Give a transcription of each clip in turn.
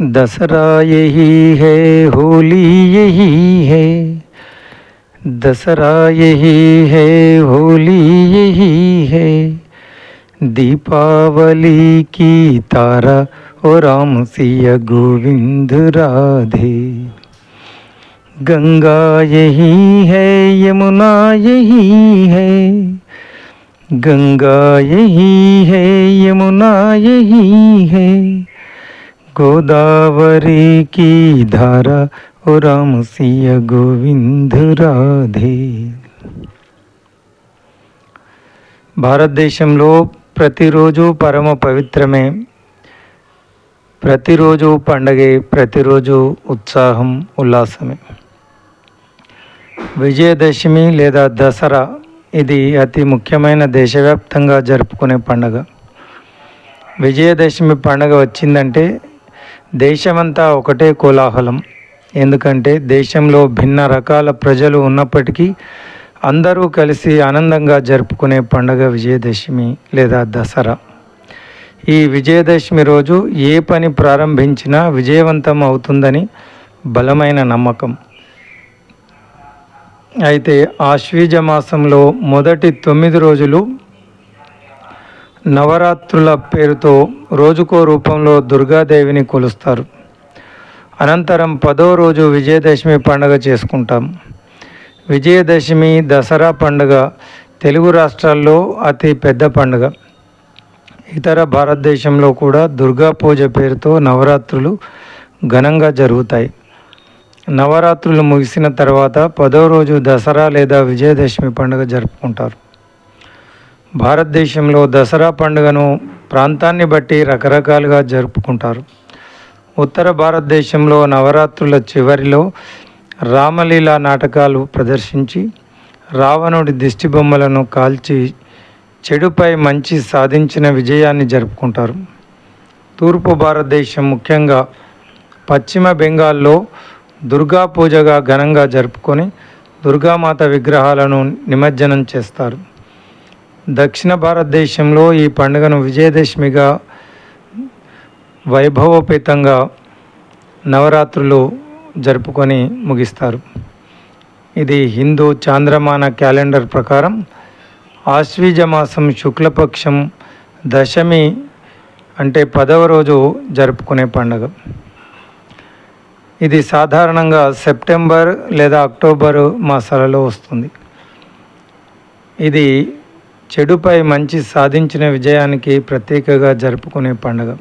दसरा यही है, होली यही है। दसरा यही है, होली यही है। दीपावली की तारा और राम सिया गोविंद राधे। गंगा यही है, यमुना यही है। गंगा यही है, यमुना यही है। गोदावरी की धारा ओ राम सिया गोविंद రాధే భారతదేశంలో ప్రతిరోజు పరమ పవిత్రమే ప్రతిరోజు పండగే ప్రతిరోజు ఉత్సాహం ఉల్లాసమే విజయదశమి లేదా దసరా ఇది అతి ముఖ్యమైన దేశవ్యాప్తంగా జరుపుకునే పండగ విజయదశమి పండగ వచ్చిందంటే దేశమంతా ఒకటే కోలాహలం. ఎందుకంటే దేశంలో భిన్న రకాల ప్రజలు ఉన్నప్పటికీ అందరూ కలిసి ఆనందంగా జరుపుకునే పండగ విజయదశమి లేదా దసరా. ఈ విజయదశమి రోజు ఏ పని ప్రారంభించినా విజయవంతం అవుతుందని బలమైన నమ్మకం. అయితే ఆశ్వీజ మాసంలో మొదటి తొమ్మిది రోజులు నవరాత్రుల పేరుతో రోజుకో రూపంలో దుర్గాదేవిని కొలుస్తారు. అనంతరం పదో రోజు విజయదశమి పండుగ చేసుకుంటాం. విజయదశమి దసరా పండుగ తెలుగు రాష్ట్రాల్లో అతి పెద్ద పండుగ. ఇతర భారతదేశంలో కూడా దుర్గా పూజ పేరుతో నవరాత్రులు ఘనంగా జరుగుతాయి. నవరాత్రులు ముగిసిన తర్వాత పదో రోజు దసరా లేదా విజయదశమి పండుగ జరుపుకుంటారు. భారతదేశంలో దసరా పండుగను ప్రాంతాన్ని బట్టి రకరకాలుగా జరుపుకుంటారు. ఉత్తర భారతదేశంలో నవరాత్రుల చివరిలో రామలీల నాటకాలు ప్రదర్శించి రావణుడి దిష్టి బొమ్మలను కాల్చి చెడుపై మంచి సాధించిన విజయాన్ని జరుపుకుంటారు. తూర్పు భారతదేశం ముఖ్యంగా పశ్చిమ బెంగాల్లో దుర్గా పూజగా ఘనంగా జరుపుకొని దుర్గామాత విగ్రహాలను నిమజ్జనం చేస్తారు. దక్షిణ భారతదేశంలో ఈ పండుగను విజయదశమిగా వైభవోపేతంగా నవరాత్రులు జరుపుకొని ముగిస్తారు. ఇది హిందూ చాంద్రమాన క్యాలెండర్ ప్రకారం ఆశ్వీజ మాసం శుక్లపక్షం దశమి అంటే పదవ రోజు జరుపుకునే పండుగ. ఇది సాధారణంగా సెప్టెంబర్ లేదా అక్టోబర్ మాసాలలో వస్తుంది. ఇది చెడుపై మంచి సాధించిన విజయానికి ప్రత్యేకగా జరుపుకునే పండుగ.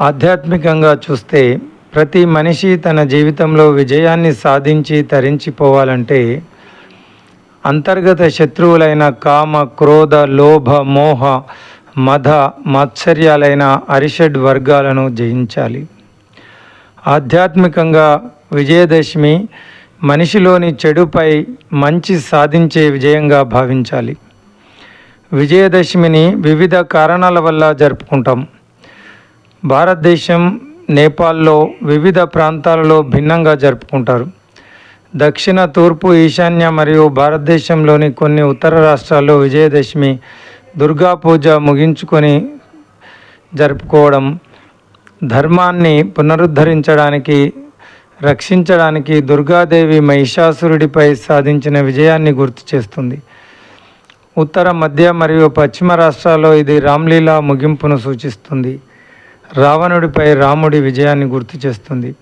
ఆధ్యాత్మికంగా చూస్తే ప్రతి మనిషి తన జీవితంలో విజయాన్ని సాధించి తరించిపోవాలంటే అంతర్గత శత్రువులైన కామ క్రోధ లోభ మోహ మధ మాత్సర్యాలైన అరిషడ్ వర్గాలను జయించాలి. ఆధ్యాత్మికంగా విజయదశమి మనిషిలోని చెడుపై మంచి సాధించే విజయంగా భావించాలి. విజయదశమిని వివిధ కారణాల వల్ల జరుపుకుంటాం. భారతదేశం నేపాల్లో వివిధ ప్రాంతాలలో భిన్నంగా జరుపుకుంటారు. దక్షిణ తూర్పు ఈశాన్య మరియు భారతదేశంలోని కొన్ని ఉత్తర రాష్ట్రాల్లో విజయదశమి దుర్గా పూజ ముగించుకొని జరుపుకోవడం ధర్మాన్ని పునరుద్ధరించడానికి రక్షించడానికి దుర్గాదేవి మహిషాసురుడిపై సాధించిన విజయాన్ని గుర్తు చేస్తుంది. ఉత్తర మధ్య మరియు పశ్చిమ రాష్ట్రాల్లో ఇది రామ్లీలా ముగింపును సూచిస్తుంది. రావణుడిపై రాముడి విజయాన్ని గుర్తు చేస్తుంది.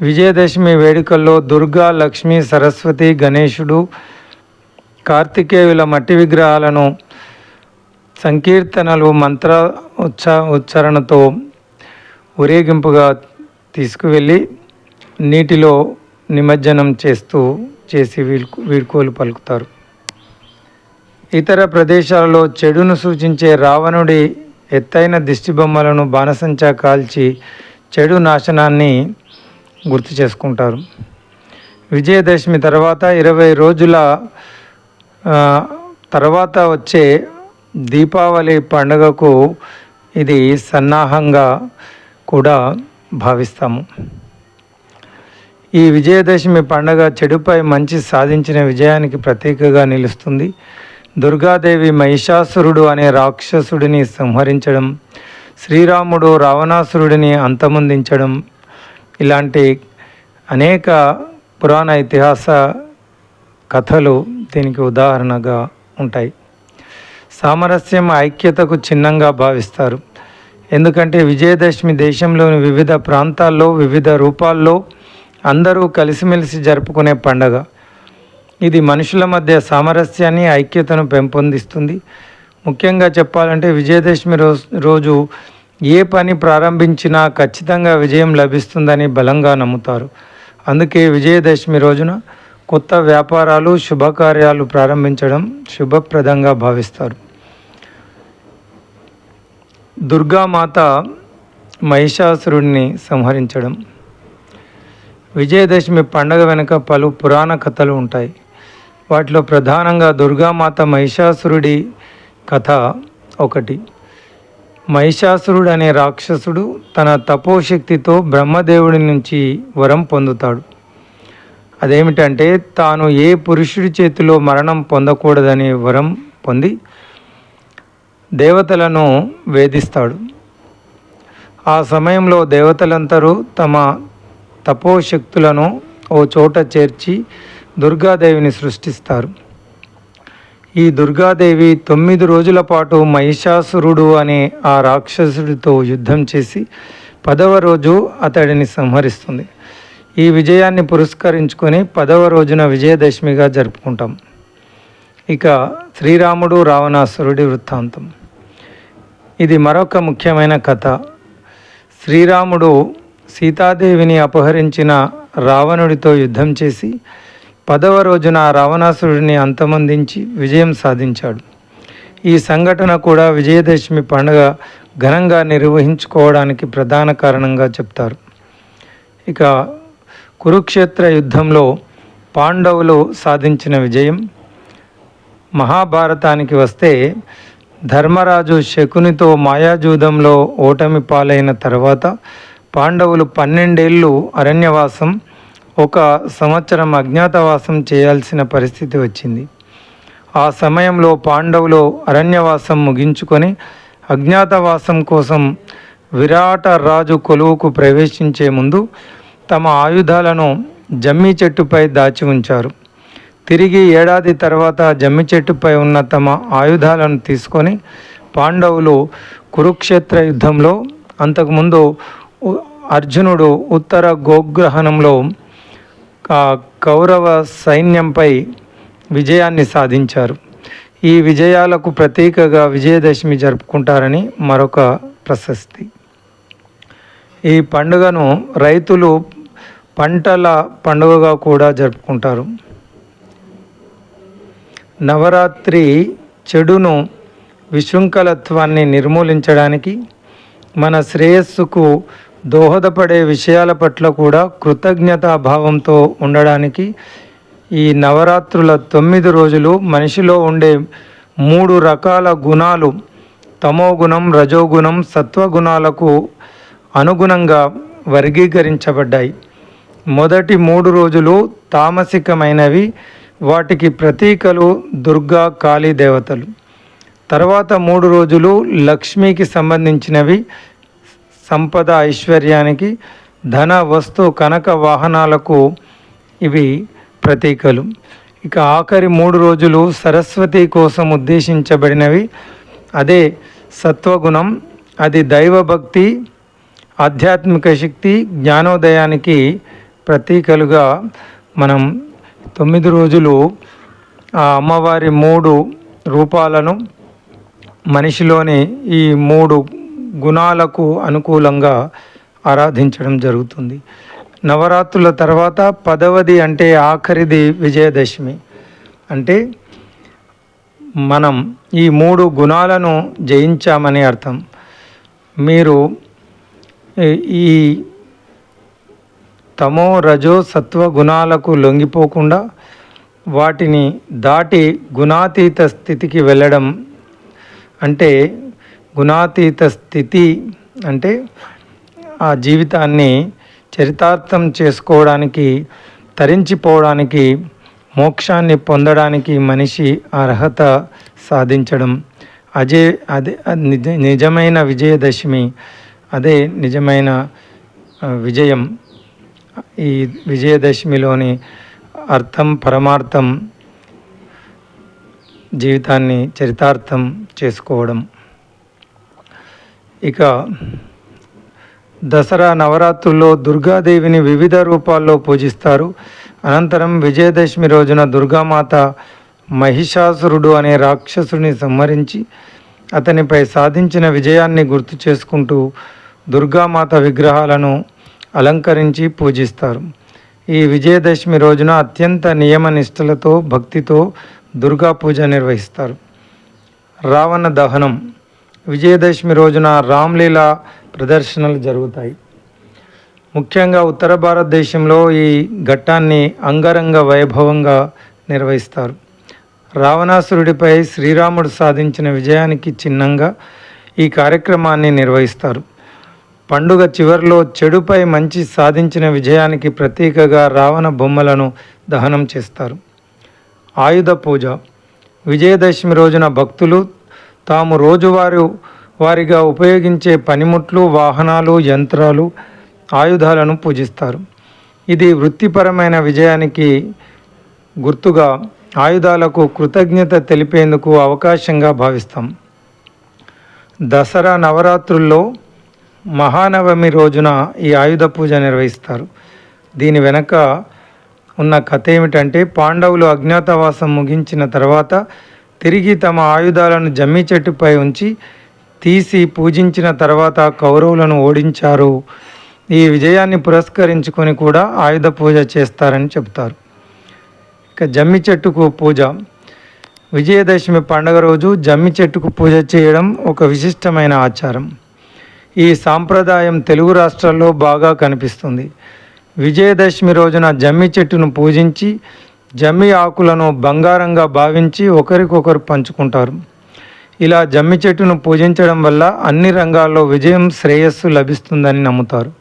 విజయదశమి వేడుకల్లో దుర్గా లక్ష్మి సరస్వతి గణేశుడు కార్తికేయుల మట్టి విగ్రహాలను సంకీర్తనలు మంత్ర ఉచ్చ ఉచ్చారణతో ఊరేగింపుగా తీసుకువెళ్ళి నీటిలో నిమజ్జనం చేస్తూ చేసి వీడ్కో వీడ్కోలు పలుకుతారు. ఇతర ప్రదేశాలలో చెడును సూచించే రావణుడి ఎత్తైన దిష్టిబొమ్మలను బాణసంచా కాల్చి చెడు నాశనాన్ని గుర్తు చేసుకుంటారు. విజయదశమి తర్వాత ఇరవై రోజుల తర్వాత వచ్చే దీపావళి పండుగకు ఇది సన్నాహంగా కూడా భావిస్తాము. ఈ విజయదశమి పండగ చెడుపై మంచి సాధించిన విజయానికి ప్రతీకగా నిలుస్తుంది. దుర్గాదేవి మహిషాసురుడు అనే రాక్షసుడిని సంహరించడం శ్రీరాముడు రావణాసురుడిని అంతమొందించడం ఇలాంటి అనేక పురాణ ఇతిహాస కథలు దీనికి ఉదాహరణగా ఉంటాయి. సామరస్యం ఐక్యతకు చిహ్నంగా భావిస్తారు. ఎందుకంటే విజయదశమి దేశంలోని వివిధ ప్రాంతాల్లో వివిధ రూపాల్లో అందరూ కలిసిమెలిసి జరుపుకునే పండగ. ఇది మనుషుల మధ్య సామరస్యాన్ని ఐక్యతను పెంపొందిస్తుంది. ముఖ్యంగా చెప్పాలంటే విజయదశమి రోజు రోజు ఏ పని ప్రారంభించినా ఖచ్చితంగా విజయం లభిస్తుందని బలంగా నమ్ముతారు. అందుకే విజయదశమి రోజున కొత్త వ్యాపారాలు శుభకార్యాలు ప్రారంభించడం శుభప్రదంగా భావిస్తారు. దుర్గామాత మహిషాసురుడిని సంహరించడం. విజయదశమి పండగ వెనుక పలు పురాణ కథలు ఉంటాయి. వాటిలో ప్రధానంగా దుర్గామాత మహిషాసురుడి కథ ఒకటి. మహిషాసురుడు అనే రాక్షసుడు తన తపోశక్తితో బ్రహ్మదేవుడి నుంచి వరం పొందుతాడు. అదేమిటంటే తాను ఏ పురుషుడి చేతిలో మరణం పొందకూడదనే వరం పొంది దేవతలను వేధిస్తాడు. ఆ సమయంలో దేవతలందరూ తమ తపోశక్తులను ఓ చోట చేర్చి దుర్గాదేవిని సృష్టిస్తారు. ఈ దుర్గాదేవి తొమ్మిది రోజుల పాటు మహిషాసురుడు అనే ఆ రాక్షసుడితో యుద్ధం చేసి పదవ రోజు అతడిని సంహరిస్తుంది. ఈ విజయాన్ని పురస్కరించుకొని పదవ రోజున విజయదశమిగా జరుపుకుంటాం. ఇక శ్రీరాముడు రావణాసురుడి వృత్తాంతం. ఇది మరొక ముఖ్యమైన కథ. శ్రీరాముడు సీతాదేవిని అపహరించిన రావణుడితో యుద్ధం చేసి పదవ రోజున రావణాసురుడిని అంతమొందించి విజయం సాధించాడు. ఈ సంఘటన కూడా విజయదశమి పండుగ ఘనంగా నిర్వహించుకోవడానికి ప్రధాన కారణంగా చెప్తారు. ఇక కురుక్షేత్ర యుద్ధంలో పాండవులు సాధించిన విజయం. మహాభారతానికి వస్తే ధర్మరాజు శకునితో మాయాజూదంలో ఓటమి పాలైన తర్వాత పాండవులు పన్నెండేళ్ళు అరణ్యవాసం ఒక సంవత్సరం అజ్ఞాతవాసం చేయాల్సిన పరిస్థితి వచ్చింది. ఆ సమయంలో పాండవులు అరణ్యవాసం ముగించుకొని అజ్ఞాతవాసం కోసం విరాట రాజు కొలువుకు ప్రవేశించే ముందు తమ ఆయుధాలను జమ్మి చెట్టుపై దాచి ఉంచారు. తిరిగి ఏడాది తర్వాత జమ్మి చెట్టుపై ఉన్న తమ ఆయుధాలను తీసుకొని పాండవులు కురుక్షేత్ర యుద్ధంలో అంతకుముందు అర్జునుడు ఉత్తర గోగ్రహణంలో ఆ కౌరవ సైన్యంపై విజయాన్ని సాధించారు. ఈ విజయాలకు ప్రతీకగా విజయదశమి జరుపుకుంటారని మరొక ప్రశస్తి. ఈ పండుగను రైతులు పంటల పండుగగా కూడా జరుపుకుంటారు. నవరాత్రి చెడును విశృంఖలత్వాన్ని నిర్మూలించడానికి మన శ్రేయస్సుకు దోహదపడే విషయాల పట్ల కూడా కృతజ్ఞతా భావంతో ఉండడానికి ఈ నవరాత్రుల తొమ్మిది రోజులు మనిషిలో ఉండే మూడు రకాల గుణాలు తమోగుణం రజోగుణం సత్వగుణాలకు అనుగుణంగా వర్గీకరించబడ్డాయి. మొదటి మూడు రోజులు తామసికమైనవి వాటికి ప్రతీకలు దుర్గా కాళీ దేవతలు. తర్వాత మూడు రోజులు లక్ష్మికి సంబంధించినవి సంపద ఐశ్వర్యానికి ధన వస్తు కనక వాహనాలకు ఇవి ప్రతీకలు. ఇక ఆఖరి మూడు రోజులు సరస్వతి కోసం ఉద్దేశించబడినవి. అదే సత్వగుణం అది దైవభక్తి ఆధ్యాత్మిక శక్తి జ్ఞానోదయానికి ప్రతీకలుగా మనం తొమ్మిది రోజులు ఆ అమ్మవారి మూడు రూపాలను మనిషిలోని ఈ మూడు గుణాలకు అనుకూలంగా ఆరాధించడం జరుగుతుంది. నవరాత్రుల తర్వాత పదవది అంటే ఆఖరిది విజయదశమి. అంటే మనం ఈ మూడు గుణాలను జయించామని అర్థం. మీరు ఈ- తమో రజో సత్వ గుణాలకు లొంగిపోకుండా వాటిని దాటి గుణాతీత స్థితికి వెళ్ళడం అంటే గుణాతీత స్థితి అంటే ఆ జీవితాన్ని చరితార్థం చేసుకోవడానికి తరించిపోవడానికి మోక్షాన్ని పొందడానికి మనిషి అర్హత సాధించడం. అజే అదే నిజ నిజమైన విజయదశమి అదే నిజమైన విజయం. ఈ విజయదశమిలోని అర్థం పరమార్థం జీవితాన్ని చరితార్థం చేసుకోవడం. ఇక దసరా నవరాత్రుల్లో దుర్గాదేవిని వివిధ రూపాల్లో పూజిస్తారు. అనంతరం విజయదశమి రోజున దుర్గామాత మహిషాసురుడు అనే రాక్షసుడిని సంహరించి అతనిపై సాధించిన విజయాన్ని గుర్తు చేసుకుంటూ దుర్గామాత విగ్రహాలను అలంకరించి పూజిస్తారు. ఈ విజయదశమి రోజున అత్యంత నియమ నిష్టలతో భక్తితో దుర్గా పూజ నిర్వహిస్తారు. రావణ దహనం విజయదశమి రోజున రామ్లీలా ప్రదర్శనలు జరుగుతాయి. ముఖ్యంగా ఉత్తర భారతదేశంలో ఈ ఘట్టాన్ని అంగరంగ వైభవంగా నిర్వహిస్తారు. రావణాసురుడిపై శ్రీరాముడు సాధించిన విజయానికి చిహ్నంగా ఈ కార్యక్రమాన్ని నిర్వహిస్తారు. పండుగ చివరిలో చెడుపై మంచి సాధించిన విజయానికి ప్రతీకగా రావణ బొమ్మలను దహనం చేస్తారు. ఆయుధ పూజ. విజయదశమి రోజున భక్తులు తాము రోజువారు వారిగా ఉపయోగించే పనిముట్లు వాహనాలు యంత్రాలు ఆయుధాలను పూజిస్తారు. ఇది వృత్తిపరమైన విజయానికి గుర్తుగా ఆయుధాలకు కృతజ్ఞత తెలిపేందుకు అవకాశంగా భావిస్తాం. దసరా నవరాత్రుల్లో మహానవమి రోజున ఈ ఆయుధ పూజ నిర్వహిస్తారు. దీని వెనక ఉన్న కథ ఏమిటంటే పాండవులు అజ్ఞాతవాసం ముగించిన తర్వాత తిరిగి తమ ఆయుధాలను జమ్మి చెట్టుపై ఉంచి తీసి పూజించిన తర్వాత కౌరవులను ఓడించారు. ఈ విజయాన్ని పురస్కరించుకొని కూడా ఆయుధ పూజ చేస్తారని చెప్తారు ఇక జమ్మి చెట్టుకు పూజ. విజయదశమి పండుగ రోజు జమ్మి చెట్టుకు పూజ చేయడం ఒక విశిష్టమైన ఆచారం. ఈ సాంప్రదాయం తెలుగు రాష్ట్రాల్లో బాగా కనిపిస్తుంది. విజయదశమి రోజున జమ్మి చెట్టును పూజించి జమ్మి ఆకులను బంగారంగా భావించి ఒకరికొకరు పంచుకుంటారు. ఇలా జమ్మి చెట్టును పూజించడం వల్ల అన్ని రంగాల్లో విజయం శ్రేయస్సు లభిస్తుందని నమ్ముతారు.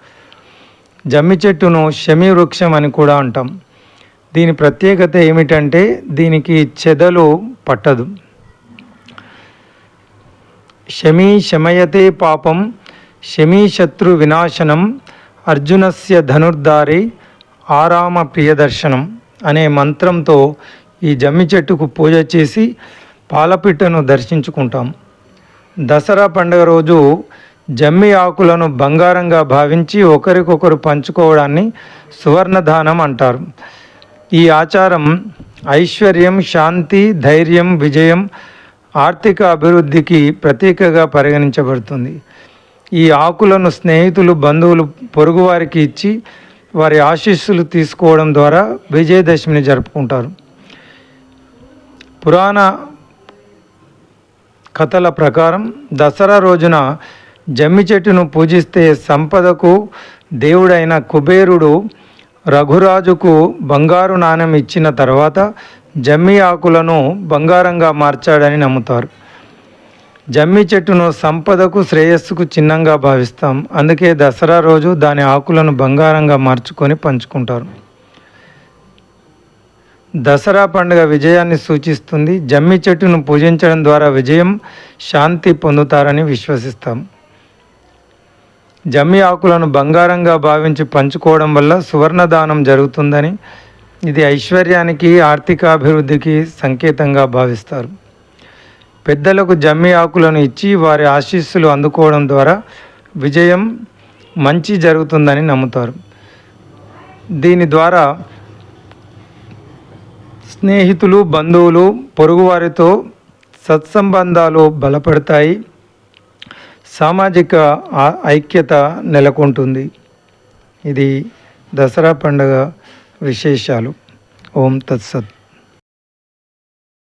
జమ్మి చెట్టును శమి వృక్షం అని కూడా అంటాం. దీని ప్రత్యేకత ఏమిటంటే దీనికి చెదలు పట్టదు. శమీ శమయతే పాపం శమీ శత్రు వినాశనం అర్జునస్య ధనుర్ధారి ఆరామ ప్రియదర్శనం. అనే మంత్రంతో ఈ జమ్మి చెట్టుకు పూజ చేసి పాలపిట్టను దర్శించుకుంటాం. దసరా పండుగ రోజు జమ్మి ఆకులను బంగారంగా భావించి ఒకరికొకరు పంచుకోవడాన్ని సువర్ణదానం అంటారు. ఈ ఆచారం ఐశ్వర్యం శాంతి ధైర్యం విజయం ఆర్థిక అభివృద్ధికి ప్రతీకగా పరిగణించబడుతుంది. ఈ ఆకులను స్నేహితులు బంధువులు పొరుగువారికి ఇచ్చి వారి ఆశీస్సులు తీసుకోవడం ద్వారా విజయదశమిని జరుపుకుంటారు. పురాణ కథల ప్రకారం దసరా రోజున జమ్మి చెట్టును పూజిస్తే సంపదకు దేవుడైన కుబేరుడు రఘురాజుకు బంగారు నాణెం ఇచ్చిన తర్వాత జమ్మి ఆకులను బంగారంగా మార్చాడని నమ్ముతారు. జమ్మి చెట్టును సంపదకు శ్రేయస్సుకు చిహ్నంగా భావిస్తాం. అందుకే దసరా రోజు దాని ఆకులను బంగారంగా మార్చుకొని పంచుకుంటారు. దసరా పండుగ విజయాన్ని సూచిస్తుంది. జమ్మి చెట్టును పూజించడం ద్వారా విజయం శాంతి పొందుతారని విశ్వసిస్తాం. జమ్మి ఆకులను బంగారంగా భావించి పంచుకోవడం వల్ల సువర్ణదానం జరుగుతుందని ఇది ఐశ్వర్యానికి ఆర్థికాభివృద్ధికి సంకేతంగా భావిస్తారు. పెద్దలకు జమ్మి ఆకులను ఇచ్చి వారి ఆశీస్సులు అందుకోవడం ద్వారా విజయం మంచి జరుగుతుందని నమ్ముతారు. దీని ద్వారా స్నేహితులు బంధువులు పొరుగువారితో సత్సంబంధాలు బలపడతాయి. సామాజిక ఐక్యత నెలకొంటుంది. ఇది దసరా పండుగ విశేషాలు. ఓం తత్సత్.